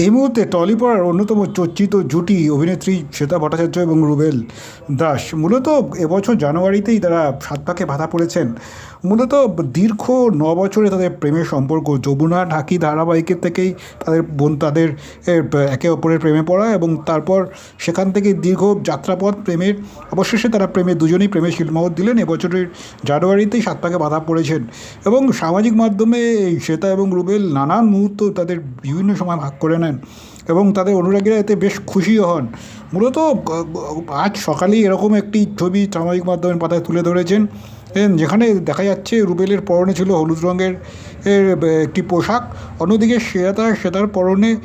এই মুহূর্তে টলিপাড়ার অন্যতম চর্চিত জুটি অভিনেত্রী শ্বেতা ভট্টাচার্য এবং রুবেল দাস। মূলত এবছর জানুয়ারিতেই তারা সাত পাকে বাধা পড়েছেন। মূলত দীর্ঘ ন বছরে তাদের প্রেমের সম্পর্ক, যমুনা, ঢাকি ধারাবাহিকের থেকেই তাদের বোন, তাদের একে অপরের প্রেমে পড়া এবং তারপর সেখান থেকে দীর্ঘ যাত্রাপথ প্রেমের, অবশেষে তারা প্রেমে দুজনেই প্রেমে শিলমোহর দিলেন। এবছরের জানুয়ারিতেই সাত পাকে বাধা পড়েছেন এবং সামাজিক মাধ্যমে শ্বেতা এবং রুবেল নানান মুহূর্ত তাদের বিভিন্ন সময় ভাগ করে নেন এবং তাদের অনুরাগীরা এতে বেশ খুশিও হন। মূলত আজ সকালেই এরকম একটি ছবি সামাজিক মাধ্যমের পাতায় তুলে ধরেছেন। যেখানে দেখা যাচ্ছে রুবেলের পরনে ছিল হলুদ রঙের একটি পোশাক। অন্যদিকে শ্বেতা, শ্বেতার পরনে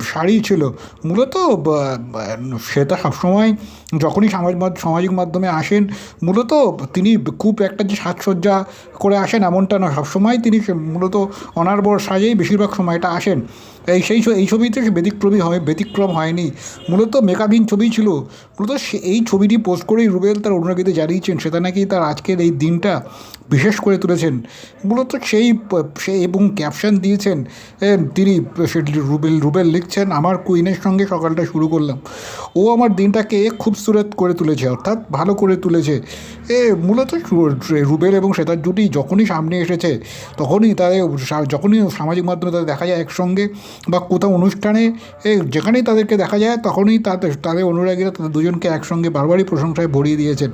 শাড়ি ছিল। মূলত শ্বেতা সবসময় যখনই মাধ্য- সামাজিক মাধ্যমে আসেন, মূলত তিনি খুব একটা যে সাজসজ্জা করে আসেন এমনটা না সবসময় তিনি মূলত অনারবর সাজেই বেশিরভাগ সময়টা আসেন। এই সেই এই ছবিতে সে ব্যতিক্রমী হয়, ব্যতিক্রম হয়নি। মূলত মেকআপহীন ছবি ছিল। মূলত এই ছবিটি পোস্ট করেই রুবেল তার অনুরাগীদের জানিয়েছেন সেটা নাকি তার আজকের এই দিনটা বিশেষ করে তুলেছেন। মূলত সেই প- সে এবং ক্যাপশন দিয়েছেন তিনি সেটি রুবেল রুবেল লিখছেন, আমার কুইনের সঙ্গে সকালটা শুরু করলাম। ও আমার দিনটাকে খুবসুরত করে তুলেছে, অর্থাৎ ভালো করে তুলেছে। এ, মূলত রুবেল এবং শ্বেতার জুটি যখনই সামনে এসেছে, তখনই তাদের যখনই সামাজিক মাধ্যমে তাদের দেখা যায় একসঙ্গে বা কোথাও অনুষ্ঠানে, এ, যেখানেই তাদেরকে দেখা যায়, তখনই তাদের তাদের অনুরাগীরা তাদের দুজনকে একসঙ্গে বারবারই প্রশংসায় ভরিয়ে দিয়েছেন।